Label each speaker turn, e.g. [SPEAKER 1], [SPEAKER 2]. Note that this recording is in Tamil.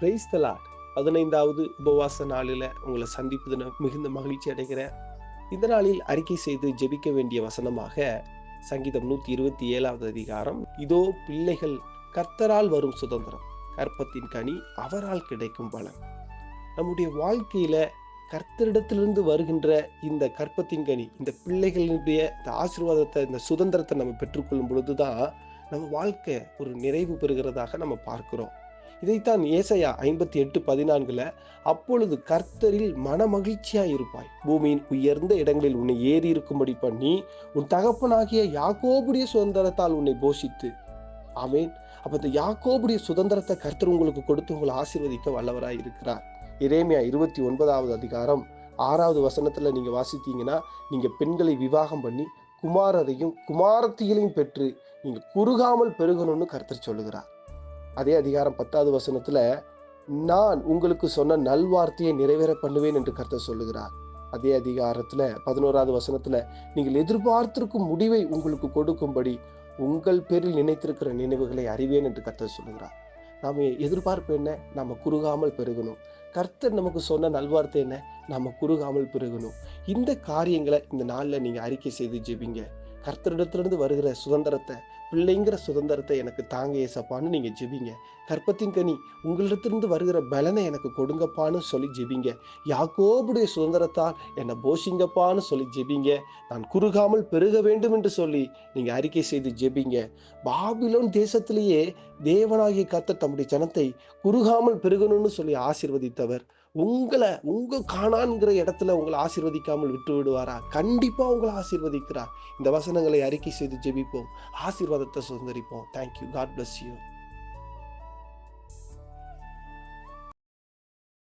[SPEAKER 1] பிரைஸ் த லாட் பதினைந்தாவது உபவாச நாளில் உங்களை சந்திப்பது மிகுந்த மகிழ்ச்சி அடைகிறேன் இந்த நாளில் அறிக்கை செய்து ஜெபிக்க வேண்டிய வசனமாக சங்கீதம் நூற்றி இருபத்தி ஏழாவது அதிகாரம் இதோ பிள்ளைகள் கர்த்தரால் வரும் சுதந்திரம் கற்பத்தின் கனி அவரால் கிடைக்கும் பலன் நம்முடைய வாழ்க்கையில கர்த்தரிடத்திலிருந்து வருகின்ற இந்த கற்பத்தின் கனி இந்த பிள்ளைகளினுடைய இந்த ஆசீர்வாதத்தை இந்த சுதந்திரத்தை நம்ம பெற்றுக்கொள்ளும் பொழுதுதான் நம்ம வாழ்க்கை ஒரு நிறைவு பெறுகிறதாக நம்ம பார்க்கிறோம் இதைத்தான் ஏசையா ஐம்பத்தி எட்டு பதினான்குல அப்பொழுது கர்த்தரில் மனமகிழ்ச்சியாய் இருப்பாய் பூமியின் உயர்ந்த இடங்களில் உன்னை ஏறி இருக்கும்படி பண்ணி உன் தகப்பனாகிய யாக்கோபுடைய சுதந்திரத்தால் உன்னை போஷித்து ஆமேன் அப்ப இந்த யாக்கோபுடைய சுதந்திரத்தை கர்த்தர் உங்களுக்கு கொடுத்து உங்களை ஆசீர்வதிக்க வல்லவராய் இருக்கிறார் இரேமியா இருபத்தி ஒன்பதாவது அதிகாரம் ஆறாவது வசனத்தில் நீங்கள் வாசித்தீங்கன்னா நீங்கள் பெண்களை விவாகம் பண்ணி குமாரரையும் குமாரத்திகளையும் பெற்று நீங்கள் குறுகாமல் பெருகணும்னு கருத்து சொல்லுகிறார் அதே அதிகாரம் பத்தாவது வசனத்தில் நான் உங்களுக்கு சொன்ன நல்வார்த்தையை நிறைவேற பண்ணுவேன் என்று கருத்தை சொல்லுகிறார் அதே அதிகாரத்தில் பதினோராவது வசனத்தில் நீங்கள் எதிர்பார்த்திருக்கும் முடிவை உங்களுக்கு கொடுக்கும்படி உங்கள் பேரில் நினைத்திருக்கிற நினைவுகளை அறிவேன் என்று கருத்தை சொல்லுகிறார் நாம் எதிர்பார்ப்பு என்ன நாம் குறுகாமல் பெருகணும் கர்த்தர் நமக்கு சொன்ன நல்வார்த்தை என்ன நாம் குறுகாமல் பெருகணும் இந்த காரியங்களை இந்த நாளில் நீங்கள் அறிக்கை செய்து ஜெபிங்க கர்த்தரிடத்திலிருந்து வருகிற சுதந்திரத்தை பிள்ளைங்கிற சுதந்திரத்தை எனக்கு தாங்க ஏசப்பான்னு நீங்கள் ஜெபிங்க கற்பத்தின் கனி உங்களிடத்திலிருந்து வருகிற பலனை எனக்கு கொடுங்கப்பான்னு சொல்லி ஜெபிங்க யாக்கோபுடைய சுதந்திரத்தால் என்னை போஷிங்கப்பான்னு சொல்லி ஜெபிங்க நான் குறுகாமல் பெருக வேண்டும் என்று சொல்லி நீங்கள் அறிக்கை செய்து ஜெபிங்க பாபிலோன் தேசத்திலேயே தேவனாகிய கத்த தம்முடைய ஜனத்தை குறுகாமல் பெருகணும்னு சொல்லி ஆசிர்வதித்தவர் உங்களை உங்க காணான்கிற இடத்துல உங்களை ஆசிர்வதிக்காமல் விட்டு விடுவாரா கண்டிப்பா உங்களை ஆசிர்வதிக்கிறார் இந்த வசனங்களை அறிக்கை செய்து ஜெபிப்போம் ஆசீர்வாதத்தை சுதந்திரிப்போம் தேங்க்யூ காட் பிளஸ் யூ